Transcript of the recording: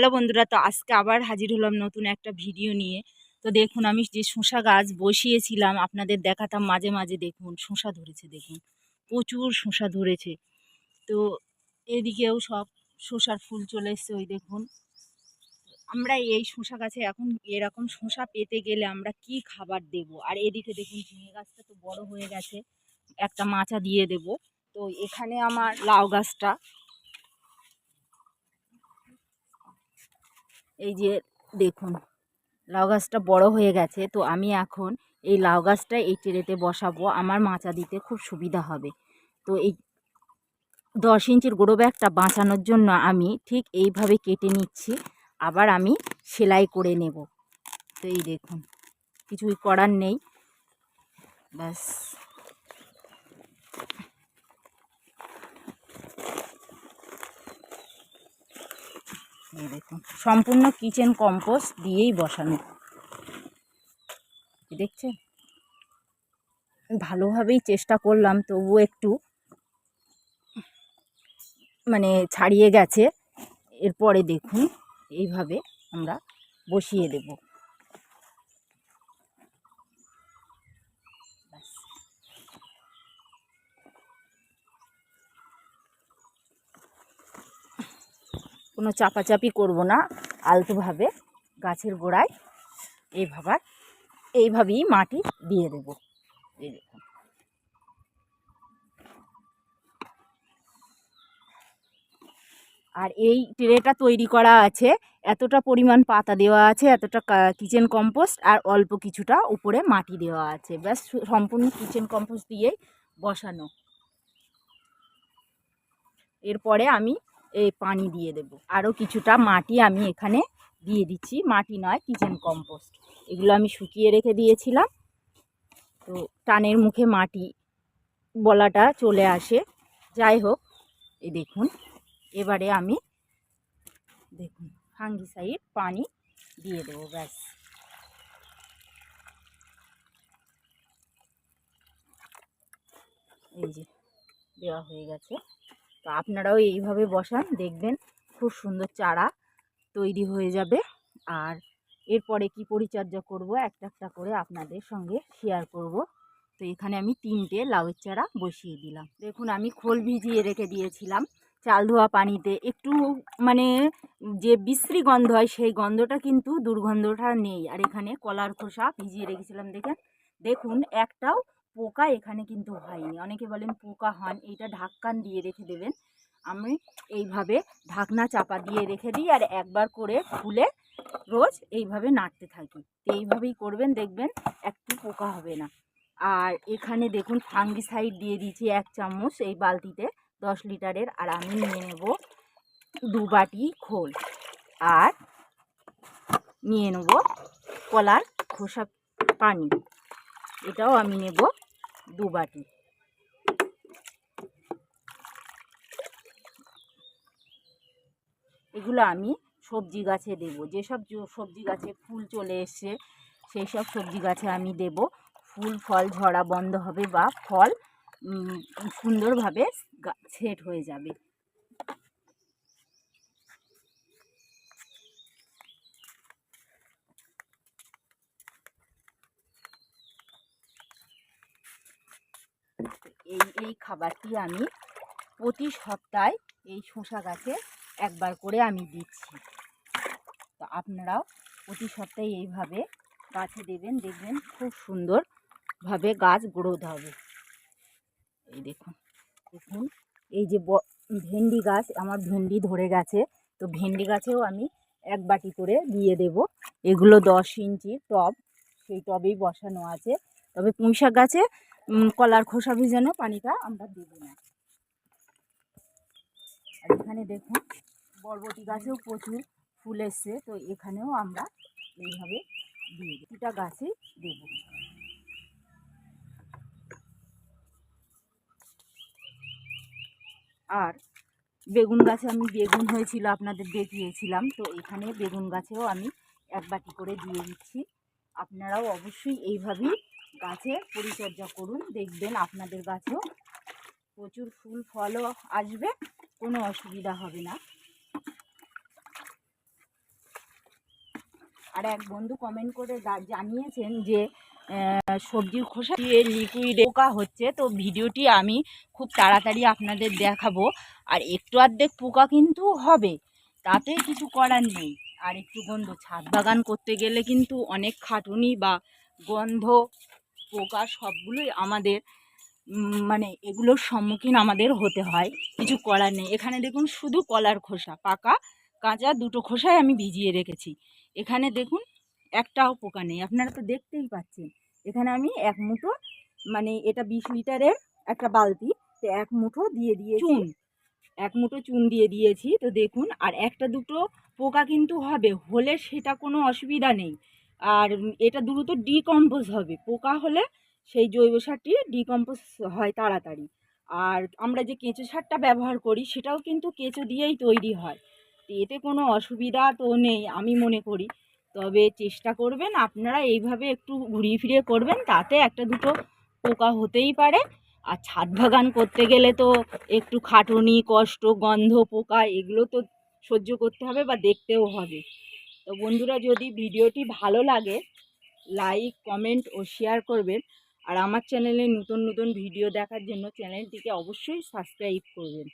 Hello বন্ধুরা, তো আজকে আবার হাজির হলাম নতুন একটা ভিডিও নিয়ে। তো দেখুন, আমি যে শসা গাছ বসিয়েছিলাম, আপনাদের দেখাতাম মাঝে মাঝে, দেখুন, শসা ধরেছে, দেখুন, প্রচুর শসা ধরেছে। তো এদিকেও সব শসার ফুল চলে এসছে, ওই দেখুন। আমরা এই শসা গাছে এখন এরকম শসা পেতে গেলে আমরা কি খাবার দেব? আর এদিকে দেখুন, ঝিঙে গাছটা তো বড় হয়ে গেছে, একটা মাচা দিয়ে দেব। তো এখানে আমার লাউ গাছটা এই যে দেখুন, লাউ গাছটা বড় হয়ে গেছে, তো আমি এখন এই লাউ গাছটা এই ট্রেতে বসাবো, আমার মাচা দিতে খুব সুবিধা হবে। তো এই দশ ইঞ্চির গোড়ো ব্যাগটা বাঁচানোর জন্য আমি ঠিক এইভাবে কেটে নিচ্ছি, আবার আমি সেলাই করে নেব। তো এই দেখুন, কিছুই করার নেই। ব্যাস। এই দেখুন, সম্পূর্ণ কিচেন কম্পোস্ট দিয়েই বসানো। দেখছেন? ভালোভাবেই চেষ্টা করলাম, তবুও একটু মানে ছাড়িয়ে গেছে। এরপরে দেখুন, এইভাবে আমরা বসিয়ে দেব। কোনো চাপাচাপি করব না, আলতোভাবে গাছের গোড়ায় এইভাবে, এইভাবেই মাটি দিয়ে দেব। এই দেখুন। আর এই ট্রেটা তৈরি করা আছে, এতটা পরিমাণ পাতা দেওয়া আছে, এতটা কিচেন কম্পোস্ট, আর অল্প কিছুটা উপরে মাটি দেওয়া আছে। ব্যাস, সম্পূর্ণ কিচেন কম্পোস্ট দিয়েই বসানো। এরপরে আমি এই পানি দিয়ে দেব। আরও কিছুটা মাটি আমি এখানে দিয়ে দিচ্ছি। মাটি নয় কিচেন কম্পোস্ট এগুলো আমি শুকিয়ে রেখে দিয়েছিলাম। তো টানের মুখে মাটি বলাটা চলে আসে। যাই হোক এই দেখুন, এবারে আমি দেখুন ফাঙ্গিসাইড পানি দিয়ে দেবো, ব্যাস। এই যে, দেওয়া হয়ে গেছে। তো আপনারাও এইভাবে বসান, দেখবেন খুব সুন্দর চারা তৈরি হয়ে যাবে। আর এরপরে কি পরিচর্যা করব, একটা একটা করে আপনাদের সঙ্গে শেয়ার করব। তো এখানে আমি তিনটে লাউয়ের চারা বসিয়ে দিলাম। দেখুন, আমি খোল ভিজিয়ে রেখে দিয়েছিলাম চাল ধোয়া পানিতে। একটু মানে যে বিশ্রী গন্ধ হয়, সেই গন্ধটা কিন্তু দুর্গন্ধটা নেই। আর এখানে কলার খোসা ভিজিয়ে রেখেছিলাম, দেখেন। দেখুন, একটাও পোকা এখানে কিন্তু হয়নি। অনেকে বলেন পোকা হন, এইটা ঢাক্কান দিয়ে রেখে দেবেন। আমি এইভাবে ঢাকনা চাপা দিয়ে রেখে দিই আর একবার করে খুলে রোজ এইভাবে নাড়তে থাকি। এইভাবেই করবেন, দেখবেন একটু পোকা হবে না। আর এখানে দেখুন ফাঙ্গিসাইড দিয়ে দিয়েছি এক চামচ এই বালতিতে দশ লিটারের আর আমি নিয়ে নেব দু বাটি খোল। আর নিয়ে নেব কলার খোসা পানি। এটাও আমি নেব। দু বাটি এগুলো আমি সবজি গাছে দেব। যেসব সবজি গাছে ফুল চলে এসছে, সেই সব সবজি গাছে আমি দেব। ফুল, ফল ঝরা বন্ধ হবে বা ফল সুন্দরভাবে সেট হয়ে যাবে। এই এই খাবারটি আমি প্রতি সপ্তাহে এই শসা গাছে একবার করে আমি দিচ্ছি। তো আপনারাও প্রতি সপ্তাহে এইভাবে গাছে দেবেন, দেখবেন খুব সুন্দরভাবে গাছ গ্রোথ হবে। এই দেখুন দেখুন, এই যে ভেন্ডি গাছ আমার ভেন্ডি ধরে গেছে, তো ভেন্ডি গাছেও আমি এক বাটি করে দিয়ে দেব। এগুলো দশ ইঞ্চি টব, সেই টবেই বসানো আছে। তবে পুঁই শাক গাছে কলার খোসা ভিজানো পানিটা আমরা দেবো না আর এখানে দেখুন, বরবটি গাছেও প্রচুর ফুল এসছে, তো এখানেও আমরা এইভাবে দিয়ে প্রতিটা গাছে দেবো আর বেগুন গাছে আমি বেগুন হয়েছিল, আপনাদের দেখিয়েছিলাম, তো এখানে বেগুন গাছেও আমি এক বাটি করে দিয়ে দিচ্ছি। আপনারাও অবশ্যই এইভাবেই গাছে পরিচর্যা করুন, দেখবেন আপনাদের গাছেও প্রচুর ফুল, ফলও আসবে, কোনো অসুবিধা হবে না। আর এক বন্ধু কমেন্ট করে জানিয়েছেন যে সবজির খোসা দিয়ে লিকুইড পোকা হচ্ছে, তো ভিডিওটি আমি খুব তাড়াতাড়ি আপনাদের দেখাবো। আর একটু অর্ধেক পোকা কিন্তু হবে, তাতে কিছু করার নেই। আর একটু গন্ধ, ছাদ বাগান করতে গেলে কিন্তু অনেক খাটুনি বা গন্ধ পোকা সবগুলোই আমাদের মানে এগুলোর সম্মুখীন আমাদের হতে হয় কিছু করার নেই। এখানে দেখুন শুধু কলার খোসা পাকা কাঁচা দুটো খোসায় আমি ভিজিয়ে রেখেছি। এখানে দেখুন একটাও পোকা নেই আপনারা তো দেখতেই পাচ্ছেন। এখানে আমি এক মুঠো মানে এটা বিশ লিটারের একটা বালতি তো এক মুঠো দিয়ে দিয়ে চুন। এক মুঠো চুন দিয়ে দিয়েছি তো দেখুন আর একটা দুটো পোকা কিন্তু হবে হলে সেটা কোনো অসুবিধা নেই। আর এটা দ্রুত ডিকম্পোজ হবে। পোকা হলে সেই জৈব সারটি ডিকম্পোজ হয় তাড়াতাড়ি। আর আমরা যে কেঁচো সারটা ব্যবহার করি, সেটাও কিন্তু কেঁচো দিয়েই তৈরি হয়। তো এতে কোনো অসুবিধা তো নেই, আমি মনে করি। তবে চেষ্টা করবেন আপনারা এইভাবে একটু ঘুরিয়ে ফিরিয়ে করবেন, তাতে একটা দুটো পোকা হতেই পারে। আর ছাদ বাগান করতে গেলে তো একটু খাটুনি, কষ্ট, গন্ধ, পোকা, এগুলো তো সহ্য করতে হবে বা দেখতেও হবে। তো বন্ধুরা, যদি ভিডিওটি ভালো লাগে লাইক কমেন্ট ও শেয়ার করবেন। আর আমার চ্যানেলে নতুন নতুন ভিডিও দেখার জন্য চ্যানেলটিকে অবশ্যই সাবস্ক্রাইব করবেন।